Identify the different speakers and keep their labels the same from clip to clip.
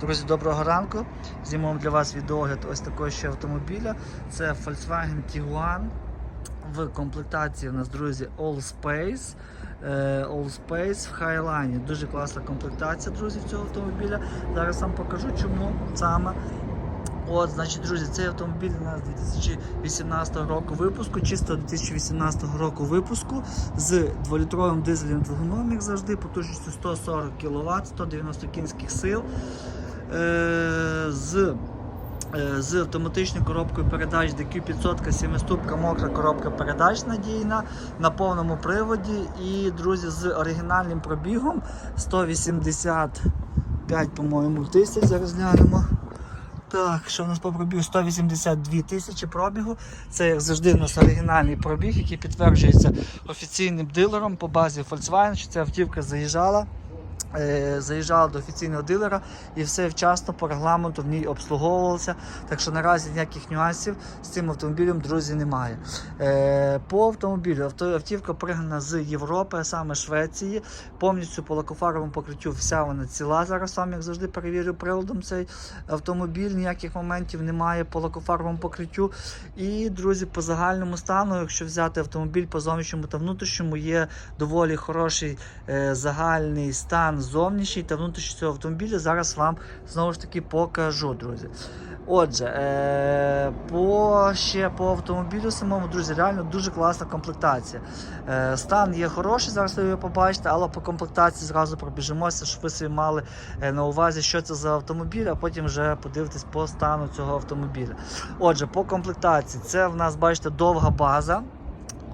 Speaker 1: Друзі, доброго ранку. Знімемо для вас відеогляд ось такого ще автомобіля. Це Volkswagen Tiguan. В комплектації у нас, друзі, All Space. Е, All Space в Highline. Дуже класна комплектація, друзі, цього автомобіля. Зараз вам покажу, чому саме. От, значить, друзі, цей автомобіль у нас 2018 року випуску, чисто 2018 року випуску з 2-літровим дизелем двигуном, як завжди, потужністю 140 кВт, 190 кінських сил. Е, з е, з автоматичною коробкою передач DQ500, 7-ступка мокра коробка передач надійна на повному приводі. І, друзі, з оригінальним пробігом 185, по-моєму, тисяч. Зараз глянемо. Так, що в нас по пробігу? 182 тисячі пробігу. Це як завжди у нас оригінальний пробіг, який підтверджується офіційним дилером по базі Volkswagen, що ця автівка заїжджала. Е, Заїжджала до офіційного дилера і все вчасно по регламенту в ній обслуговувалося. Так що наразі ніяких нюансів з цим автомобілем, друзі, немає. Е, По автомобілю автівка пригнана з Європи, а саме Швеції. Повністю по лакофаровому покриттю вся вона ціла. Зараз вам, як завжди, перевірю приладом цей автомобіль. Ніяких моментів немає по лакофаровому покриттю. І, друзі, по загальному стану, якщо взяти автомобіль по зовнішньому та внутрішньому, є доволі хороший е, загальний стан зовнішній та внутрішній цього автомобіля. Зараз вам знову ж таки покажу, друзі. Отже, е, по ще по автомобілю самому, друзі, реально дуже класна комплектація. Е, стан є хороший, зараз ви його побачите, але по комплектації зразу пробіжимося, щоб ви собі мали е, на увазі, що це за автомобіль, а потім вже подивитись по стану цього автомобіля. Отже, по комплектації, це в нас, бачите, довга база.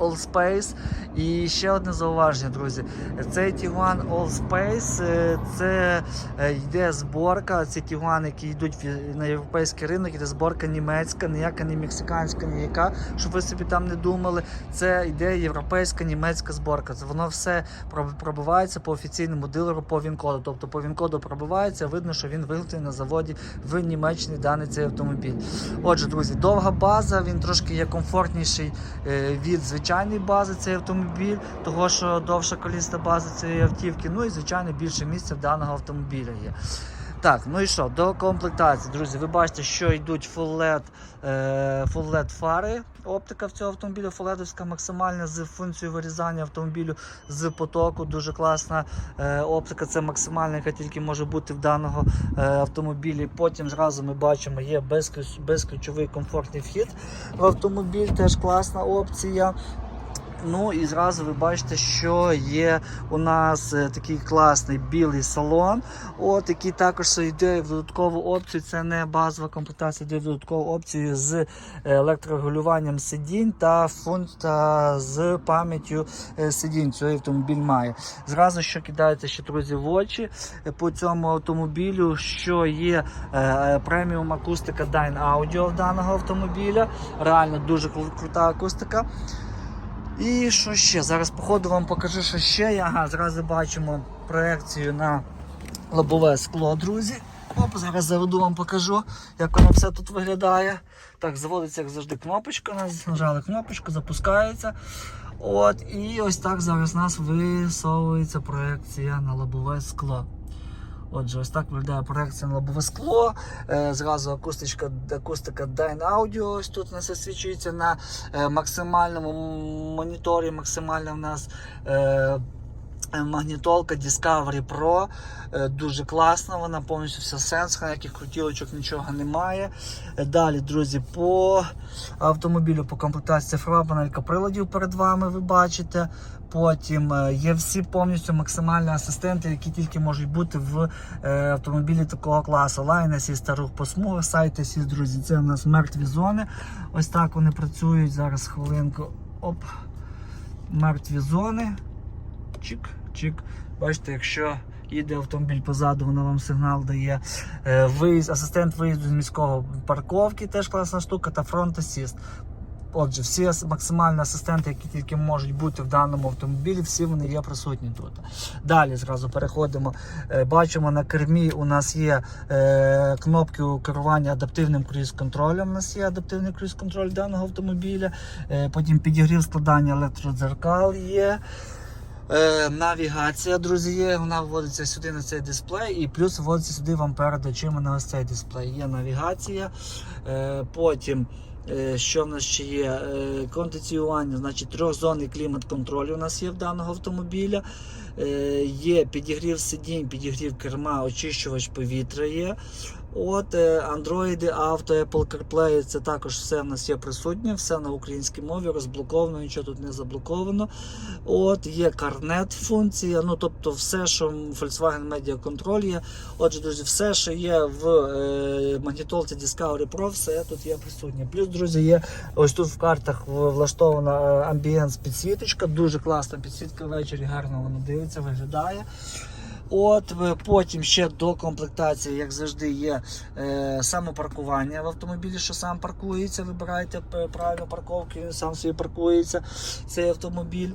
Speaker 1: All Space. І ще одне зауваження, друзі. Цей Tiguan All Space е, це е, йде зборка. Ці Tiguan, які йдуть на європейський ринок, йде зборка німецька, ніяка не мексиканська, ніяка, щоб ви собі там не думали. Це йде європейська німецька зборка. Це воно все пробивається по офіційному дилеру по він-коду. Тобто по він-коду пробивається, видно, що він виготовлений на заводі в Німеччині даний цей автомобіль. Отже, друзі, довга база, він трошки є комфортніший е, від звичайної бази цей автомобіль, того що довша колісна база цієї автівки. Ну і звичайно більше місця в даного автомобіля є. Так, ну і що, до комплектації, друзі, ви бачите, що йдуть LED, е, фари. Оптика в цього автомобіля фуледовська максимальна з функцією вирізання автомобілю з потоку. Дуже класна е, оптика. Це максимальна, яка тільки може бути в даного е, автомобілі. Потім зразу ми бачимо, є безключ, безключовий комфортний вхід в автомобіль. Теж класна опція. Ну і зразу ви бачите, що є у нас е, такий класний білий салон, от який також йде в додаткову опцію. Це не базова комплектація, йде в додаткову опцію з електрорегулюванням сидінь та функція та з пам'яттю е, сидінь. Цей автомобіль має. Зразу що кидається ще друзі в очі е, по цьому автомобілю, що є е, преміум акустика Dyne Audio даного автомобіля. Реально дуже крута акустика. І що ще? Зараз по ходу вам покажу, що ще. Ага, зразу бачимо проекцію на лобове скло, друзі. Оп, зараз заведу вам покажу, як воно все тут виглядає. Так, заводиться, як завжди, кнопочка. Нас нажали кнопочку, запускається. От, і ось так зараз у нас висовується проекція на лобове скло. Отже, ось так виглядає проекція на лобове скло. Е, зразу акустичка, акустика Dyne Audio ось тут у нас освічується на максимальному моніторі. Максимальна в нас е, магнітолка Discovery Pro. Е, дуже класна, вона повністю вся сенсорна, ніяких крутілочок, нічого немає. Е, Далі, друзі, по автомобілю, по комплектації цифрова панелька приладів перед вами, ви бачите. Потім е, є всі повністю максимальні асистенти, які тільки можуть бути в е, автомобілі такого класу. Line Assist, рух по смугах, сайт Assist, друзі. Це у нас мертві зони. Ось так вони працюють. Зараз хвилинку. Оп. Мертві зони. Чик, чик. Бачите, якщо їде автомобіль позаду, воно вам сигнал дає. Е, Виїзд, асистент виїзду з міського парковки, теж класна штука, та фронт асіст. Отже, всі максимальні асистенти, які тільки можуть бути в даному автомобілі, всі вони є присутні тут. Далі зразу переходимо. Е, Бачимо на кермі у нас є е, кнопки керування адаптивним круїз-контролем. У нас є адаптивний круїз-контроль даного автомобіля. Потім підігрів складання електродзеркал є. Е, навігація, друзі. Вона вводиться сюди на цей дисплей, і плюс вводиться сюди вам перед очима на ось цей дисплей. Є навігація. Е, потім, е, що в нас ще є? Кондиціювання, значить трьохзонний клімат-контроль у нас є в даного автомобіля. Є підігрів сидінь, підігрів керма, очищувач повітря є. От е, Android, Auto, Apple CarPlay, це також все в нас є присутнє, все на українській мові, розблоковано, нічого тут не заблоковано. От Є карнет функція, ну тобто все, що Volkswagen Media Control є. Отже, друзі, все, що є в е, магнітолці Discovery Pro, все тут є присутнє. Плюс, друзі, є ось тут в картах влаштована е, амбієнс підсвіточка, дуже класна підсвітка ввечері, гарно вона дивиться, виглядає. От потім ще до комплектації, як завжди, є е, самопаркування в автомобілі, що сам паркується. Вибирайте правильну парковки, він сам собі паркується цей автомобіль.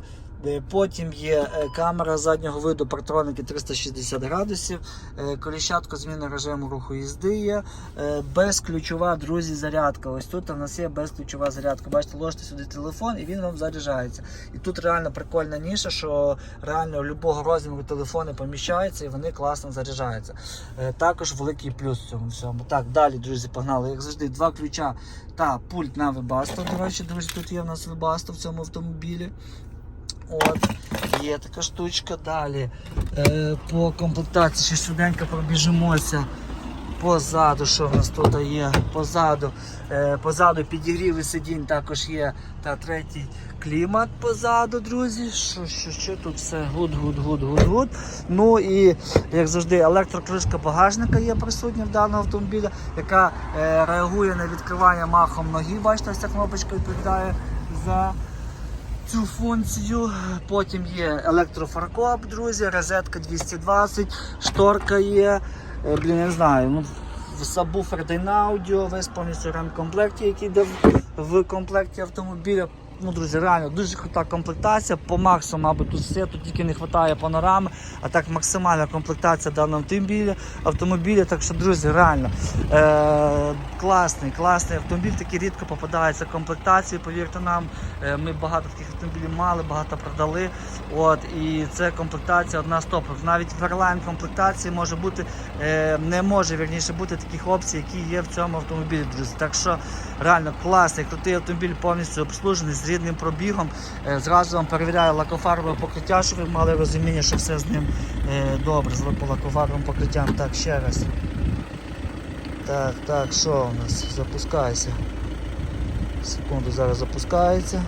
Speaker 1: Е, Потім є е, камера заднього виду, партроники 360 градусів, е, коліщатко зміни режиму руху їзди є, безключова, друзі, зарядка. Ось тут у нас є безключова зарядка. Бачите, ложите сюди телефон і він вам заряджається. І тут реально прикольна ніша, що реально любого розміру телефони поміщаються і вони класно заряджаються. Також великий плюс в цьому всьому. Так, далі, друзі, погнали. Як завжди, два ключа та пульт на Webasto. До речі, друзі, тут є в нас Webasto в цьому автомобілі. От, є така штучка. Далі е, по комплектації ще швиденько пробіжимося. Позаду, що в нас тут є? Позаду, е, позаду підігріви сидінь також є. Та третій клімат позаду, друзі. Що, що, що тут все гуд, гуд, гуд, гуд, гуд. Ну і як завжди, електрокришка багажника є присутня в даного автомобіля, яка е, реагує на відкривання махом ноги. Бачите, ось ця кнопочка відповідає за цю функцію. Потім є електрофаркоп, друзі, розетка 220, шторка є. Е, Блін, не знаю. Ну, сабвуфер Dynaaudio, весь повністю ремкомплект, який йде в, в комплекті автомобіля. Ну, друзі, реально дуже крута комплектація. По максимуму, мабуть, тут все, тут тільки не вистачає панорами, а так максимальна комплектація даного автомобіля, автомобіля. Так що, друзі, реально е- класний, класний автомобіль, такий рідко попадається комплектації, повірте нам. Е, Ми багато таких автомобілів мали, багато продали. От, і це комплектація одна з топових. Навіть в Airline комплектації може бути, е, не може вірніше бути таких опцій, які є в цьому автомобілі, друзі. Так що реально класний, крутий автомобіль повністю обслужений з рідним пробігом. Е, Зразу вам перевіряю лакофарбове покриття, щоб ви мали розуміння, що все з ним е, добре, з лакофарбовим покриттям. Так, ще раз. Так, так, що у нас? Запускайся. Секунду, зараз запускається.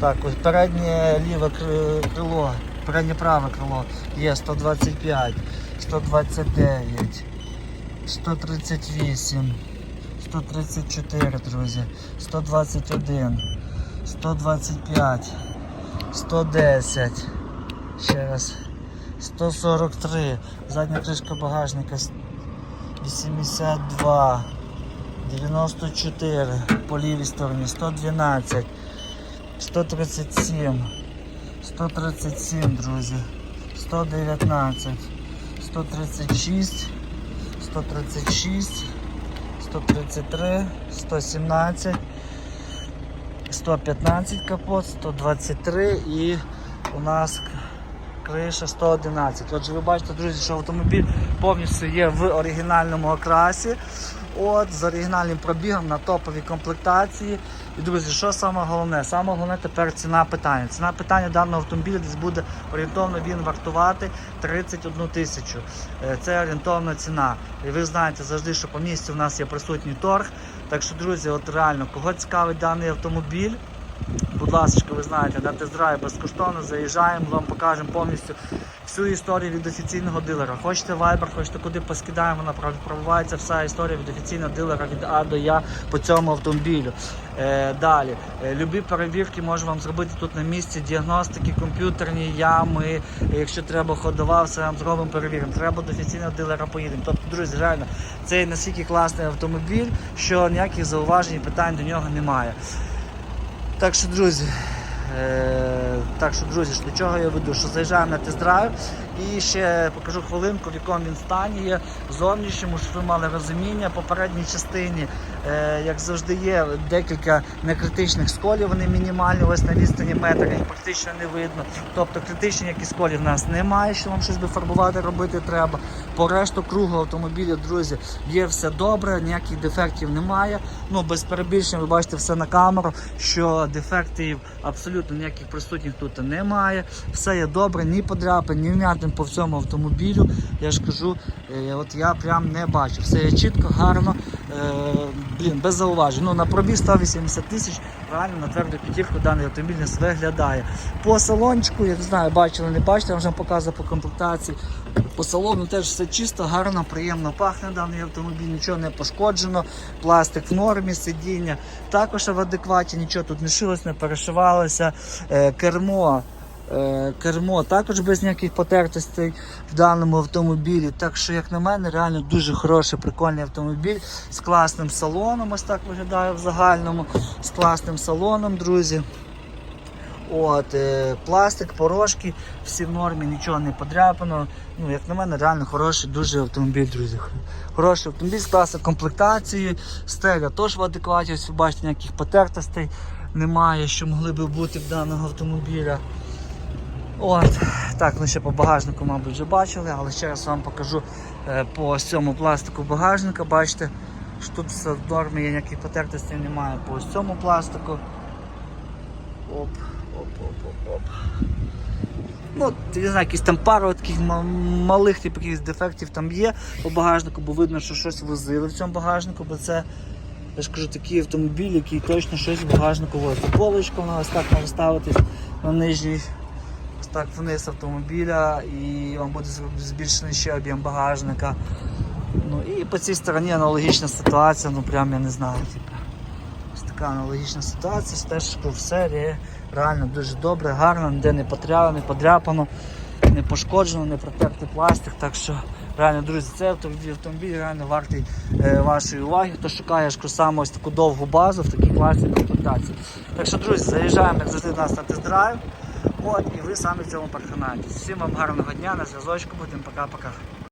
Speaker 1: Так, ось переднє ліве крило, переднє праве крило є 125, 129, 138, 134, друзі, 121, 125, 110, ще раз, 143, задня кришка багажника. 82, 94, по лівій стороні 112. 137, 137, друзі, 119, 136, 136, 133, 117, 115 капот, 123 і у нас криша 111. Отже, ви бачите, друзі, що автомобіль повністю є в оригінальному окрасі. От, з оригінальним пробігом на топовій комплектації. І друзі, що саме головне? Саме головне тепер ціна питання. Ціна питання даного автомобіля десь буде орієнтовно він вартувати 31 тисячу. Е, Це орієнтовна ціна. І ви знаєте завжди, що по місці у нас є присутній торг. Так що, друзі, от реально, кого цікавить даний автомобіль, Будь ласка, ви знаєте, на тест-драйв безкоштовно заїжджаємо, вам покажемо повністю всю історію від офіційного дилера. Хочете Viber, хочете куди поскидаємо, вона проб- пробивається вся історія від офіційного дилера від А до Я по цьому автомобілю. Е, далі, е, любі перевірки можу вам зробити тут на місці, діагностики, комп'ютерні ями. Якщо треба ходова, все вам зробимо, перевіримо. Треба до офіційного дилера поїдемо. Тобто, друзі, реально, це настільки класний автомобіль, що ніяких зауважень і питань до нього немає. Так що, друзі, е, так що, друзі, до чого я веду? Що заїжджаємо на тест-драйв І ще покажу хвилинку, в якому він стані є. Зовнішньому, щоб ви мали розуміння, по передній частині, е, як завжди, є декілька некритичних сколів, вони мінімальні, ось на відстані метра, їх практично не видно. Тобто критичні якісь сколів в нас немає, що вам щось би фарбувати робити треба. По решту кругу автомобіля, друзі, є все добре, ніяких дефектів немає. Ну, без перебільшень, ви бачите все на камеру, що дефектів абсолютно ніяких присутніх тут немає. Все є добре, ні подряпин, ні вмятин по всьому автомобілю. Я ж кажу, е, от я прям не бачу. Все є чітко, гарно, е, блін, без зауважень. Ну, на пробіг 180 тисяч, реально на тверду п'ятірку даний автомобіль не виглядає. По салончику, я не знаю, бачили, не бачите, я вже показував по комплектації. По салону теж все чисто, гарно, приємно пахне даний автомобіль, нічого не пошкоджено, пластик в нормі, сидіння також в адекваті, нічого тут не шилось, не перешивалося. Е, кермо. Е, Кермо також без ніяких потертостей в даному автомобілі. Так що, як на мене, реально дуже хороший, прикольний автомобіль з класним салоном. Ось так виглядає в загальному, з класним салоном, друзі. От, е, пластик, порошки, всі в нормі, нічого не подряпано. Ну, як на мене, реально хороший дуже автомобіль, друзі. Хороший автомобіль з класною комплектацією, стеля теж в адекваті, ось ви бачите, ніяких потертостей немає, що могли би бути в даного автомобіля. От, так, ну ще по багажнику, мабуть, вже бачили, але ще раз вам покажу е, по цьому пластику багажника. Бачите, що тут все в нормі, ніяких потертостей немає по ось цьому пластику. Оп, оп, оп, оп, оп. Ну, не знаю, якісь там пару таких малих типу, якихось дефектів там є по багажнику, бо видно, що щось возили в цьому багажнику, бо це, я ж кажу, такий автомобіль, який точно щось в багажнику возить. Полочка вона ось так може ставитись на нижній, так вниз автомобіля, і вам буде збільшений ще об'єм багажника. Ну і по цій стороні аналогічна ситуація, ну прям я не знаю. Типу. Ось така аналогічна ситуація, теж в серії реально дуже добре, гарно, ніде не потряпано, не подряпано, не пошкоджено, не протертий пластик. Так що реально, друзі, цей автомобіль, автомобіль реально вартий е, вашої уваги. Хто шукає ж саме ось таку довгу базу в такій класній комплектації. Так що, друзі, заїжджаємо як завжди нас на тест-драйв. От, і ви самі в цьому переконаєтесь. Всім вам гарного дня, на зв'язочку будемо, пока-пока.